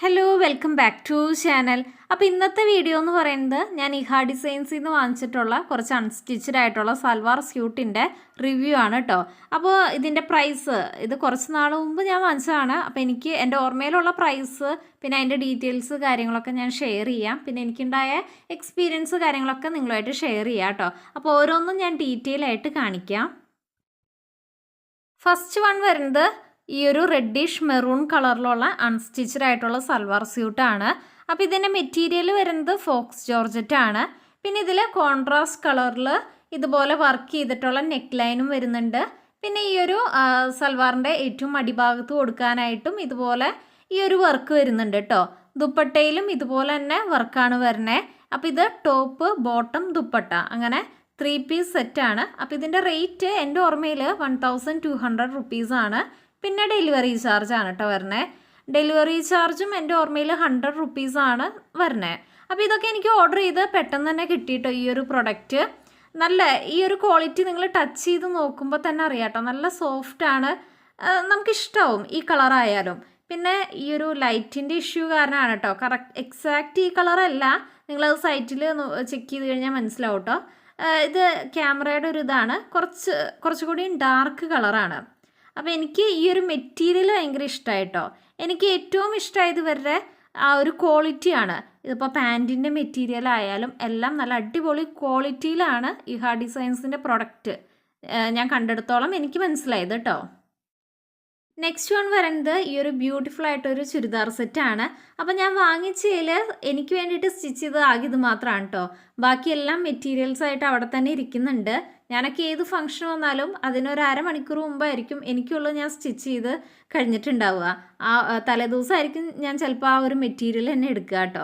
Hello welcome back to channel അപ്പോൾ ഇന്നത്തെ video എന്ന് പറയുന്നത് ഞാൻ ഇഹാ ഡിസൈൻസിൽ നിന്ന് വാങ്ങിച്ചിട്ടുള്ള കുറച്ച് അൺസ്റ്റിച്ചഡ് ആയിട്ടുള്ള സൽവാർ സ്യൂട്ടിന്റെ റിവ്യൂ ആണ് കേട്ടോ അപ്പോൾ ഇതിന്റെ പ്രൈസ് ഇത് കുറച്ച് നാൾ മുമ്പ് ഞാൻ വാങ്ങിച്ചതാണ്. അപ്പോൾ എനിക്ക് എന്റെ ഓർമ്മയിലുള്ള പ്രൈസ് പിന്നെ അതിന്റെ ഡീറ്റെയിൽസ് കാര്യങ്ങളൊക്കെ ഞാൻ ഷെയർ ചെയ്യാം. പിന്നെ എനിക്കുണ്ടായ എക്സ്പീരിയൻസ് കാര്യങ്ങളൊക്കെ നിങ്ങളുമായിട്ട് ഷെയർ ചെയ്യാം കേട്ടോ അപ്പോൾ ഓരോന്നും ഞാൻ ഡീറ്റെയിൽ ആയിട്ട് കാണിക്കാം. ഫസ്റ്റ് വൺ വരുന്നത് ഈ ഒരു റെഡിഷ് മെറൂൺ കളറിലുള്ള അൺസ്റ്റിച്ചഡ് ആയിട്ടുള്ള സൽവാർ സ്യൂട്ടാണ് അപ്പോൾ ഇതിന്റെ മെറ്റീരിയൽ വരുന്നത് ഫോക്സ് ജോർജറ്റ് ആണ്. പിന്നെ ഇതിൽ കോൺട്രാസ്റ്റ് കളറിൽ ഇതുപോലെ വർക്ക് ചെയ്തിട്ടുള്ള നെക്ക് ലൈനും വരുന്നുണ്ട്. പിന്നെ ഈ ഒരു സൽവാറിന്റെ ഏറ്റവും അടിഭാഗത്ത് കൊടുക്കാനായിട്ടും ഇതുപോലെ ഈ ഒരു വർക്ക് വരുന്നുണ്ട് കേട്ടോ ദുപ്പട്ടയിലും ഇതുപോലെ തന്നെ വർക്കാണ് വരണേ അപ്പോൾ ഇത് ടോപ്പ് ബോട്ടം ദുപ്പട്ട. അങ്ങനെ ത്രീ പീസ് സെറ്റാണ് അപ്പോൾ ഇതിന്റെ റേറ്റ് എന്റെ ഓർമ്മയിൽ വൺ തൗസൻഡ് ടു ഹൺഡ്രഡ് റുപ്പീസാണ് പിന്നെ ഡെലിവറി ചാർജ് ആണ് കേട്ടോ വരണേ. ഡെലിവറി ചാർജും എന്റെ ഓർമ്മയിൽ ഹൺഡ്രഡ് റുപ്പീസാണ് വരണേ. അപ്പോൾ ഇതൊക്കെ എനിക്ക് ഓർഡർ ചെയ്ത് പെട്ടെന്ന് തന്നെ കിട്ടിയിട്ടോ ഈ ഒരു പ്രൊഡക്റ്റ്. നല്ല ഈ ഒരു ക്വാളിറ്റി നിങ്ങൾ ടച്ച് ചെയ്ത് നോക്കുമ്പോൾ തന്നെ അറിയാം കേട്ടോ നല്ല സോഫ്റ്റ് ആണ്. നമുക്കിഷ്ടാവും ഈ കളറായാലും പിന്നെ ഈ ഒരു ലൈറ്റിന്റെ ഇഷ്യൂ കാരണമാണ് കേട്ടോ കറക്റ്റ് എക്സാക്റ്റ് ഈ കളറല്ല നിങ്ങളത് സൈറ്റിൽ ചെക്ക് ചെയ്ത് കഴിഞ്ഞാൽ മനസ്സിലാവും കേട്ടോ ഇത് ക്യാമറയുടെ ഒരു ഇതാണ്. കുറച്ച് കുറച്ചുകൂടി ഡാർക്ക് കളറാണ്. അപ്പോൾ എനിക്ക് ഈ ഒരു മെറ്റീരിയൽ ഭയങ്കര ഇഷ്ടമായിട്ടോ എനിക്ക് ഏറ്റവും ഇഷ്ടമായത് ഇവരുടെ ആ ഒരു ക്വാളിറ്റിയാണ് ഇതിപ്പോൾ പാന്റിന്റെ മെറ്റീരിയൽ ആയാലും എല്ലാം നല്ല അടിപൊളി ക്വാളിറ്റിയിലാണ് ഇഹാ ഡിസൈൻസിന്റെ പ്രൊഡക്റ്റ് ഞാൻ കണ്ടെടുത്തോളം എനിക്ക് മനസ്സിലായത് കേട്ടോ. നെക്സ്റ്റ് വൺ വരുന്നത് ഈ ഒരു ബ്യൂട്ടിഫുൾ ആയിട്ടൊരു ചുരിദാർ സെറ്റാണ് അപ്പോൾ ഞാൻ വാങ്ങിച്ചതിൽ എനിക്ക് വേണ്ടിയിട്ട് സ്റ്റിച്ച് ചെയ്ത് ആകിയത് മാത്രമാണ് കേട്ടോ ബാക്കിയെല്ലാം മെറ്റീരിയൽസ് ആയിട്ട് അവിടെ തന്നെ ഇരിക്കുന്നുണ്ട്. ഞാനൊക്കെ ഏത് ഫംഗ്ഷൻ വന്നാലും അതിനൊരു അരമണിക്കൂർ മുമ്പായിരിക്കും എനിക്കുള്ളത് ഞാൻ സ്റ്റിച്ച് ചെയ്ത് കഴിഞ്ഞിട്ടുണ്ടാവുക. ആ ആ, തലേദിവസമായിരിക്കും ഞാൻ ചിലപ്പോൾ ആ ഒരു മെറ്റീരിയൽ തന്നെ എടുക്കുക കേട്ടോ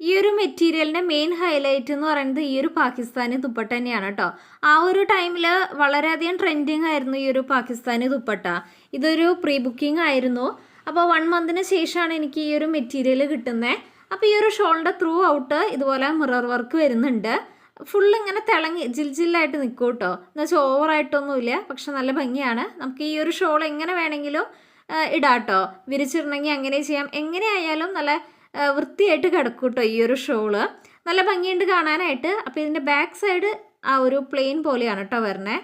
ഈ ഒരു മെറ്റീരിയലിന്റെ മെയിൻ ഹൈലൈറ്റ് എന്ന് പറയുന്നത് ഈ ഒരു പാകിസ്ഥാനി ദുപ്പട്ട തന്നെയാണ് കേട്ടോ ആ ഒരു ടൈമിൽ വളരെയധികം ട്രെൻഡിങ് ആയിരുന്നു ഈ ഒരു പാകിസ്ഥാനി ദുപ്പട്ട. ഇതൊരു പ്രീ ബുക്കിംഗ് ആയിരുന്നു അപ്പോൾ വൺ മന്തിന് ശേഷമാണ് എനിക്ക് ഈ ഒരു മെറ്റീരിയൽ കിട്ടുന്നത് അപ്പോൾ ഈ ഒരു ഷോളിന്റെ ത്രൂ ഔട്ട് ഇതുപോലെ മിറർ വർക്ക് വരുന്നുണ്ട്. ഫുൾ ഇങ്ങനെ തിളങ്ങി ജിൽജില്ലായിട്ട് നിൽക്കും കേട്ടോ എന്ന് വെച്ചാൽ ഓവറായിട്ടൊന്നുമില്ല പക്ഷെ നല്ല ഭംഗിയാണ്. നമുക്ക് ഈ ഒരു ഷോൾ എങ്ങനെ വേണമെങ്കിലും ഇടാട്ടോ വിരിച്ചിടണമെങ്കിൽ അങ്ങനെ ചെയ്യാം. എങ്ങനെയായാലും നല്ല വൃത്തിയായിട്ട് കിടക്കും കേട്ടോ ഈ ഒരു ഷോൾ. നല്ല ഭംഗിയുണ്ട് കാണാനായിട്ട്. അപ്പോൾ ഇതിന്റെ ബാക്ക് സൈഡ് ആ ഒരു പ്ലെയിൻ പോലെയാണ് കേട്ടോ വരണേ.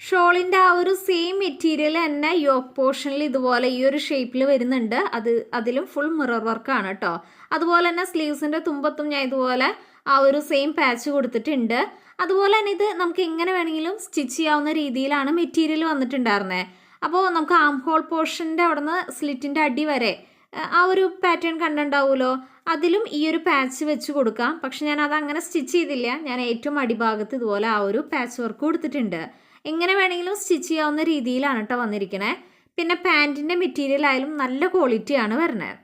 ഷോളിന്റെ ആ ഒരു സെയിം മെറ്റീരിയൽ തന്നെ യോക്ക് പോർഷനിൽ ഇതുപോലെ ഈ ഒരു ഷേപ്പിൽ വരുന്നുണ്ട്. അത് അതിലും ഫുൾ മിറർ വർക്കാണ് കേട്ടോ അതുപോലെ തന്നെ സ്ലീവ്സിന്റെ തുമ്പത്തും ഞാൻ ഇതുപോലെ ആ ഒരു സെയിം പാച്ച് കൊടുത്തിട്ടുണ്ട്. അതുപോലെ തന്നെ ഇത് നമുക്ക് എങ്ങനെ വേണമെങ്കിലും സ്റ്റിച്ച് ചെയ്യാവുന്ന രീതിയിലാണ് മെറ്റീരിയൽ വന്നിട്ടുണ്ടായിരുന്നത് അപ്പോൾ നമുക്ക് ആം ഹോൾ പോർഷന്റെ അവിടെ നിന്ന് സ്ലിറ്റിന്റെ അടി വരെ ആ, ഒരു പാറ്റേൺ കണ്ടുണ്ടാവുമല്ലോ അതിലും ഈ ഒരു പാച്ച് വെച്ച് കൊടുക്കാം. പക്ഷെ ഞാൻ അത് അങ്ങനെ സ്റ്റിച്ച് ചെയ്തില്ല. ഞാൻ ഏറ്റവും അടിഭാഗത്ത് ഇതുപോലെ ആ ഒരു പാച്ച് വർക്ക് കൊടുത്തിട്ടുണ്ട്. എങ്ങനെ വേണമെങ്കിലും സ്റ്റിച്ച് ചെയ്യാവുന്ന രീതിയിലാണ് കേട്ടോ വന്നിരിക്കണേ. പിന്നെ പാന്റിന്റെ മെറ്റീരിയൽ ആയാലും നല്ല ക്വാളിറ്റിയാണ് വരുന്നത്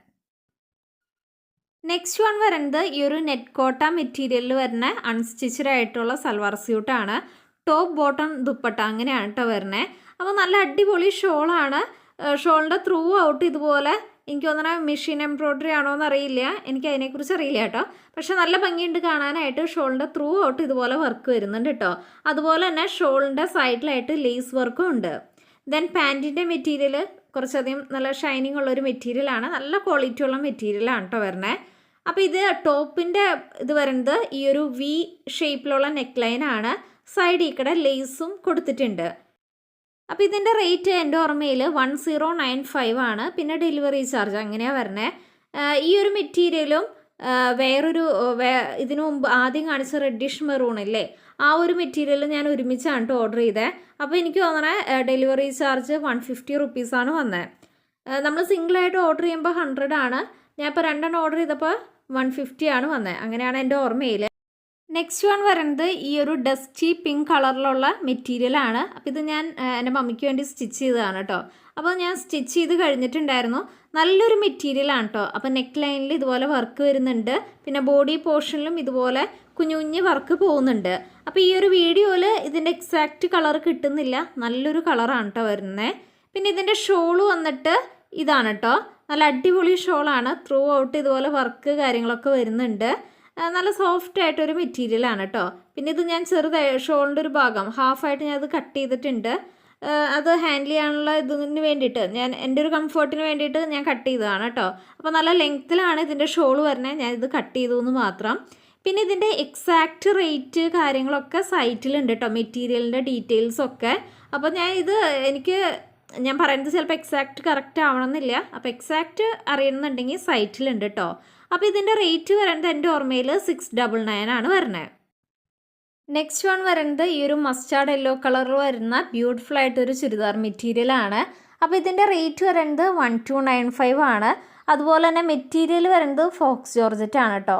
നെക്സ്റ്റ് വൺ വരുന്നത് ഈ ഒരു നെറ്റ് കോട്ട മെറ്റീരിയലിൽ വരുന്ന അൺസ്റ്റിച്ചഡ് ആയിട്ടുള്ള സൽവാർ സ്യൂട്ടാണ് ടോപ്പ് ബോട്ടം ദുപ്പട്ട അങ്ങനെയാണ് കേട്ടോ വരുന്നത് അപ്പോൾ നല്ല അടിപൊളി ഷോളാണ് ഷോളിന്റെ ത്രൂ ഔട്ട് ഇതുപോലെ എനിക്ക് തോന്നണ മെഷീൻ എംബ്രോയ്ഡറി ആണോ എന്ന് അറിയില്ല എനിക്ക് അതിനെക്കുറിച്ച് അറിയില്ല കേട്ടോ. പക്ഷെ നല്ല ഭംഗിയുണ്ട് കാണാനായിട്ട്. ഷോളിന്റെ ത്രൂ ഔട്ട് ഇതുപോലെ വർക്ക് വരുന്നുണ്ട് കേട്ടോ. അതുപോലെ തന്നെ ഷോളിന്റെ സൈഡിലായിട്ട് ലേസ് വർക്കും ഉണ്ട്. ദെൻ പാന്റിന്റെ മെറ്റീരിയൽ കുറച്ചധികം നല്ല ഷൈനിങ് ഉള്ള ഒരു മെറ്റീരിയലാണ് നല്ല ക്വാളിറ്റി ഉള്ള മെറ്റീരിയലാണ് കേട്ടോ വരണേ അപ്പോൾ ഇത് ടോപ്പിന്റെ ഇത് വരുന്നത് ഈ ഒരു വി ഷേപ്പിലുള്ള നെക്ക് ലൈനാണ് സൈഡിൽ കൂടെ ലേസും കൊടുത്തിട്ടുണ്ട്. അപ്പോൾ ഇതിന്റെ റേറ്റ് എന്റെ ഓർമ്മയിൽ വൺ സീറോ നയൻ ഫൈവ് ആണ്. പിന്നെ ഡെലിവറി ചാർജ് അങ്ങനെയാണ് വരണേ. ഈ ഒരു മെറ്റീരിയലും വേറൊരു വേ ഇതിനു മുമ്പ് ആദ്യം കാണിച്ച റെഡിഷ് മെറൂൺ അല്ലേ ആ ഒരു മെറ്റീരിയൽ ഞാൻ ഒരുമിച്ചാണ് കേട്ടോ ഓർഡർ ചെയ്തത് അപ്പോൾ എനിക്ക് തോന്നണേ ഡെലിവറി ചാർജ് വൺ ഫിഫ്റ്റി റുപ്പീസാണ് വന്നത് നമ്മൾ സിംഗിളായിട്ട് ഓർഡർ ചെയ്യുമ്പോൾ ഹൺഡ്രഡ് ആണ്. ഞാൻ ഇപ്പോൾ രണ്ടെണ്ണം ഓർഡർ ചെയ്തപ്പോൾ വൺ ഫിഫ്റ്റി ആണ് വന്നത് അങ്ങനെയാണ് എന്റെ ഓർമ്മയിൽ നെക്സ്റ്റ് വൺ വരുന്നത് ഈ ഒരു ഡസ്റ്റി പിങ്ക് കളറിലുള്ള മെറ്റീരിയലാണ് അപ്പോൾ ഇത് ഞാൻ എന്റെ മമ്മിക്ക് വേണ്ടി സ്റ്റിച്ച് ചെയ്തതാണ് കേട്ടോ അപ്പോൾ ഞാൻ സ്റ്റിച്ച് ചെയ്ത് കഴിഞ്ഞിട്ടുണ്ടായിരുന്നു. നല്ലൊരു മെറ്റീരിയലാണ് കേട്ടോ അപ്പോൾ നെക്ക് ലൈനിൽ ഇതുപോലെ വർക്ക് വരുന്നുണ്ട്. പിന്നെ ബോഡി പോർഷനിലും ഇതുപോലെ കുഞ്ഞു കുഞ്ഞ് വർക്ക് പോകുന്നുണ്ട്. അപ്പോൾ ഈ ഒരു വീഡിയോയിൽ ഇതിന്റെ എക്സാക്റ്റ് കളർ കിട്ടുന്നില്ല. നല്ലൊരു കളറാണ് കേട്ടോ വരുന്നത് പിന്നെ ഇതിന്റെ ഷോൾ വന്നിട്ട് ഇതാണ് കേട്ടോ നല്ല അടിപൊളി ഷോളാണ് ത്രൂ ഔട്ട് ഇതുപോലെ വർക്ക് കാര്യങ്ങളൊക്കെ വരുന്നുണ്ട്. നല്ല സോഫ്റ്റ് ആയിട്ടൊരു മെറ്റീരിയലാണ് കേട്ടോ പിന്നെ ഇത് ഞാൻ ചെറുതായി ഷോളിന്റെ ഒരു ഭാഗം ഹാഫായിട്ട് ഞാൻ ഇത് കട്ട് ചെയ്തിട്ടുണ്ട്. അത് ഹാൻഡിൽ ചെയ്യാനുള്ള ഇതിന് വേണ്ടിയിട്ട് ഞാൻ എന്റെ ഒരു കംഫർട്ടിന് വേണ്ടിയിട്ട് ഞാൻ കട്ട് ചെയ്തതാണ് കേട്ടോ അപ്പോൾ നല്ല ലെങ്ത്തിലാണ് ഇതിന്റെ ഷോൾ വരണേ ഞാൻ ഇത് കട്ട് ചെയ്തു എന്ന് മാത്രം. പിന്നെ ഇതിന്റെ എക്സാക്റ്റ് റേറ്റ് കാര്യങ്ങളൊക്കെ സൈറ്റിലുണ്ട് കേട്ടോ മെറ്റീരിയലിന്റെ ഡീറ്റെയിൽസ് ഒക്കെ. അപ്പോൾ ഞാൻ ഇത് എനിക്ക് ഞാൻ പറയുന്നത് ചിലപ്പോൾ എക്സാക്റ്റ് കറക്റ്റ് ആവണമെന്നില്ല. അപ്പോൾ എക്സാക്റ്റ് അറിയണമെന്നുണ്ടെങ്കിൽ സൈറ്റിലുണ്ട് കേട്ടോ അപ്പോൾ ഇതിന്റെ റേറ്റ് വരുന്നത് എന്റെ ഓർമ്മയിൽ സിക്സ് ഡബിൾ നയൻ ആണ് വരുന്നത് നെക്സ്റ്റ് വൺ വരുന്നത് ഈ ഒരു മസ്റ്റാർഡ് യെല്ലോ കളറിൽ വരുന്ന ബ്യൂട്ടിഫുൾ ആയിട്ടൊരു ചുരിദാർ മെറ്റീരിയൽ ആണ്. അപ്പോൾ ഇതിന്റെ റേറ്റ് വരുന്നത് വൺ ടു നയൻ ഫൈവ് ആണ്. അതുപോലെ തന്നെ മെറ്റീരിയൽ വരുന്നത് ഫോക്സ് ജോർജറ്റ് ആണ് കേട്ടോ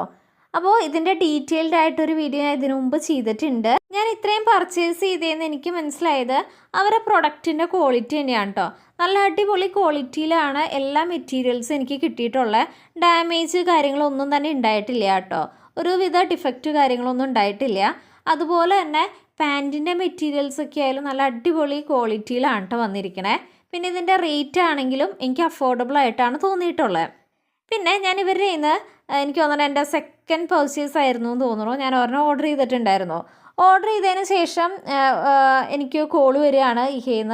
അപ്പോൾ ഇതിന്റെ ഡീറ്റെയിൽഡ് ആയിട്ടൊരു വീഡിയോ ഞാൻ ഇതിനു മുമ്പ് ചെയ്തിട്ടുണ്ട്. ഞാൻ ഇത്രയും പർച്ചേസ് ചെയ്തതെന്ന് എനിക്ക് മനസ്സിലായത് അവരുടെ പ്രൊഡക്റ്റിന്റെ ക്വാളിറ്റി തന്നെയാണ് കേട്ടോ നല്ല അടിപൊളി ക്വാളിറ്റിയിലാണ് എല്ലാ മെറ്റീരിയൽസും എനിക്ക് കിട്ടിയിട്ടുള്ളത്. ഡാമേജ് കാര്യങ്ങളൊന്നും തന്നെ ഉണ്ടായിട്ടില്ല കേട്ടോ ഒരുവിധ ഡിഫക്റ്റ് കാര്യങ്ങളൊന്നും ഉണ്ടായിട്ടില്ല. അതുപോലെ തന്നെ പാന്റിന്റെ മെറ്റീരിയൽസൊക്കെ ആയാലും നല്ല അടിപൊളി ക്വാളിറ്റിയിലാണ് കേട്ടോ വന്നിരിക്കണേ. പിന്നെ ഇതിന്റെ റേറ്റ് ആണെങ്കിലും എനിക്ക് അഫോർഡബിൾ ആയിട്ടാണ് തോന്നിയിട്ടുള്ളത്. പിന്നെ ഞാൻ ഇവരുടെ ഇന്ന് എനിക്ക് തോന്നുന്നു എന്റെ സെക്കൻഡ് പർച്ചേസ് ആയിരുന്നു എന്ന് തോന്നുന്നു. ഞാൻ ഒരെണ്ണം ഓർഡർ ചെയ്തിട്ടുണ്ടായിരുന്നു. ഓർഡർ ചെയ്തതിന് ശേഷം എനിക്ക് കോൾ വരികയാണ് കയ്യിൽ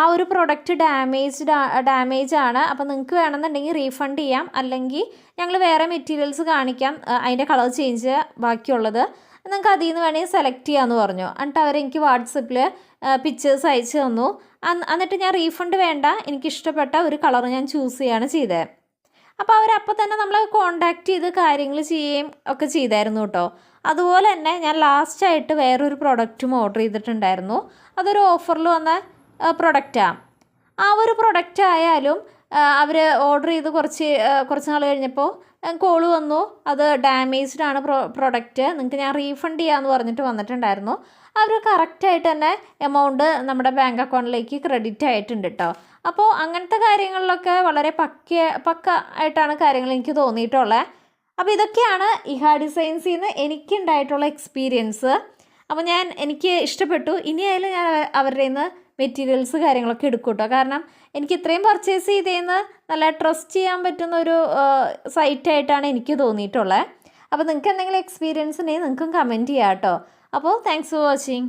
ആ ഒരു പ്രൊഡക്റ്റ് ഡാമേജ്ഡ് ഡാമേജ് ആണ്. അപ്പോൾ നിങ്ങൾക്ക് വേണമെന്നുണ്ടെങ്കിൽ റീഫണ്ട് ചെയ്യാം. അല്ലെങ്കിൽ ഞങ്ങൾ വേറെ മെറ്റീരിയൽസ് കാണിക്കാം. അതിന്റെ കളർ ചേഞ്ച് ബാക്കിയുള്ളത്. നിങ്ങൾക്ക് അതിൽ നിന്ന് വേണമെങ്കിൽ സെലക്ട് ചെയ്യാമെന്ന് പറഞ്ഞു. എന്നിട്ട് അവരെനിക്ക് വാട്സപ്പിൽ പിക്ചേഴ്സ് അയച്ചു തന്നു. എന്നിട്ട് ഞാൻ റീഫണ്ട് വേണ്ട. എനിക്കിഷ്ടപ്പെട്ട ഒരു കളർ ഞാൻ ചൂസ് ചെയ്യാണ് ചെയ്തത് അപ്പോൾ അവരപ്പോൾ തന്നെ നമ്മളെ കോണ്ടാക്ട് ചെയ്ത് കാര്യങ്ങൾ ചെയ്യുകയും ഒക്കെ ചെയ്തായിരുന്നു കേട്ടോ. അതുപോലെ തന്നെ ഞാൻ ലാസ്റ്റായിട്ട് വേറൊരു പ്രൊഡക്റ്റും ഓർഡർ ചെയ്തിട്ടുണ്ടായിരുന്നു. അതൊരു ഓഫറിൽ വന്ന പ്രൊഡക്റ്റാണ് ആ. ഒരു പ്രൊഡക്റ്റ് ആയാലും അവർ ഓർഡർ ചെയ്ത് കുറച്ച് കുറച്ച് നാൾ കഴിഞ്ഞപ്പോൾ കോൾ വന്നു. അത് ഡാമേജ്ഡ് ആണ് പ്രൊ പ്രൊഡക്റ്റ് നിങ്ങൾക്ക് ഞാൻ റീഫണ്ട് ചെയ്യാമെന്ന് പറഞ്ഞിട്ട് വന്നിട്ടുണ്ടായിരുന്നു. അവർ കറക്റ്റായിട്ട് തന്നെ എമൗണ്ട് നമ്മുടെ ബാങ്ക് അക്കൗണ്ടിലേക്ക് ക്രെഡിറ്റ് ആയിട്ടുണ്ട് കേട്ടോ അപ്പോൾ അങ്ങനത്തെ കാര്യങ്ങളിലൊക്കെ വളരെ പക്ക പക്ക ആയിട്ടാണ് കാര്യങ്ങൾ എനിക്ക് തോന്നിയിട്ടുള്ളത് അപ്പോൾ ഇതൊക്കെയാണ് ഇഹാ ഡിസൈൻസിൽ നിന്ന് എനിക്കുണ്ടായിട്ടുള്ള എക്സ്പീരിയൻസ് അപ്പോൾ ഞാൻ എനിക്ക് ഇഷ്ടപ്പെട്ടു. ഇനിയായാലും ഞാൻ അവ- അവരുടെ നിന്ന് മെറ്റീരിയൽസ് കാര്യങ്ങളൊക്കെ എടുക്കും കേട്ടോ കാരണം എനിക്ക് ഇത്രയും പർച്ചേസ് ചെയ്തേന്ന് നല്ല ട്രസ്റ്റ് ചെയ്യാൻ പറ്റുന്ന ഒരു സൈറ്റായിട്ടാണ് എനിക്ക് തോന്നിയിട്ടുള്ളത് അപ്പോൾ നിങ്ങൾക്ക് എന്തെങ്കിലും എക്സ്പീരിയൻസ് ഉണ്ടെങ്കിൽ നിങ്ങൾക്കും കമന്റ് ചെയ്യാം കേട്ടോ അപ്പോൾ താങ്ക്സ് ഫോർ വാച്ചിങ്